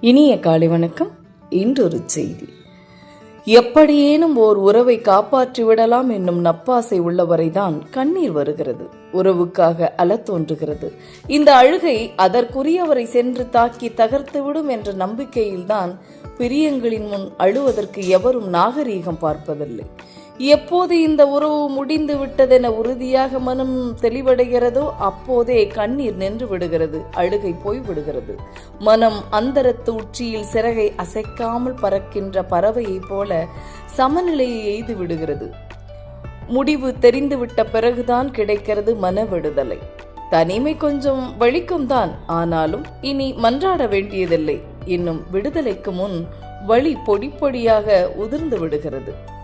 இனிய காலை வணக்கம். இன்றொரு செய்தி. எப்படியேனும் ஓர் உறவை காப்பாற்றி விடலாம் என்னும் நப்பாசை உள்ளவரைதான் கண்ணீர் வருகிறது. உறவுக்காக அலத் தோன்றுகிறது. இந்த அழுகை அதற்குரியவரை சென்று தாக்கி தகர்த்துவிடும் என்ற நம்பிக்கையில்தான் பிரியங்களின் முன் அழுவதற்கு எவரும் நாகரீகம் பார்ப்பதில்லை. எப்போது இந்த உறவு முடிந்து விட்டதென உறுதியாக மனம் தெளிவடைகிறதோ அப்போதே கண்ணீர் நின்று விடுகிறது அழுகை போய் விடுகிறது. மனம் அந்தரத்து உச்சியில் சிறகை அசைக்காமல் பறக்கின்ற பறவையைப் போல சமநிலையை எய்து விடுகிறது. முடிவு தெரிந்துவிட்ட பிறகுதான் கிடைக்கிறது மன விடுதலை. தனிமை கொஞ்சம் வலிக்கும் தான் ஆனாலும் இனி மன்றாட வேண்டியதில்லை. இன்னும் விடுதலைக்கு முன் வழி பொடி பொடியாக உதிர்ந்து விடுகிறது.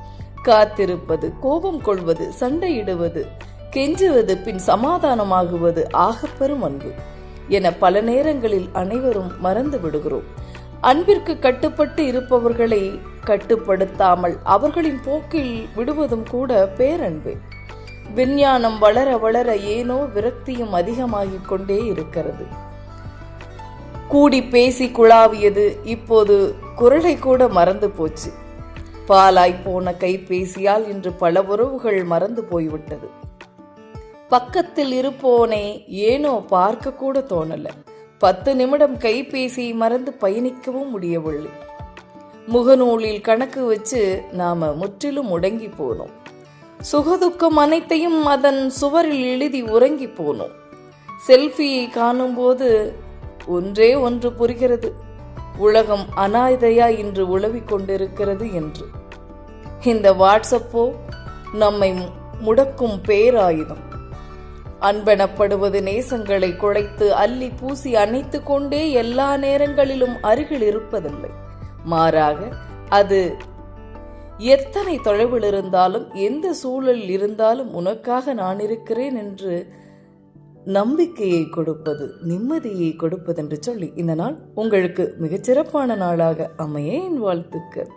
காத்திருப்பது கோபம் கொள்வது சண்டையிடுவது கெஞ்சுவது பின் சமாதானமாகுவது ஆகப்பெரும் அன்பு. என பல நேரங்களில் அனைவரும் மறந்து விடுகிறோம். அன்பிற்கு கட்டுப்பட்டு இருப்பவர்களை கட்டுப்படுத்தாமல் அவர்களின் போக்கில் விடுவதும் கூட பேரன்பே. விஞ்ஞானம் வளர வளர ஏனோ விரக்தியும் அதிகமாகிக் கொண்டே இருக்கிறது. கூடி பேசி குழாவியது இப்போது குரலை கூட மறந்து போச்சு. பாலாய் போன கைபேசியால் இன்று பல உறவுகள் மறந்து போய்விட்டது. பக்கத்தில் இருப்போனே ஏனோ பார்க்க கூட தோணல. பத்து நிமிடம் கைபேசியை மறந்து பயணிக்கவும் முடியவில்லை. முகநூலில் கணக்கு வச்சு நாம முற்றிலும் முடங்கி போனோம். சுகதுக்கம் அனைத்தையும் அதன் சுவரில் எழுதி உறங்கி போனோம். செல்ஃபியை காணும்போது ஒன்றே ஒன்று புரிகிறது. உலகம் அனாதையா இன்று உழவிக் கொண்டிருக்கிறது என்று. இந்த வாட்ஸ்அப்போ நம்மை முடக்கும் பேராயுதம். அன்பெனப்படுவது நேசங்களை குழைத்து அள்ளி பூசி அணைத்து கொண்டே எல்லா நேரங்களிலும் அருகில் இருப்பதில்லை. மாறாக அது எத்தனை தொலைவில் இருந்தாலும் எந்த சூழலில் இருந்தாலும் உனக்காக நான் இருக்கிறேன் என்று நம்பிக்கையை கொடுப்பது நிம்மதியை கொடுப்பது என்று சொல்லி இந்த நாள் உங்களுக்கு மிகச்சிறப்பான நாளாக அமைய என் வாழ்த்துக்கள்.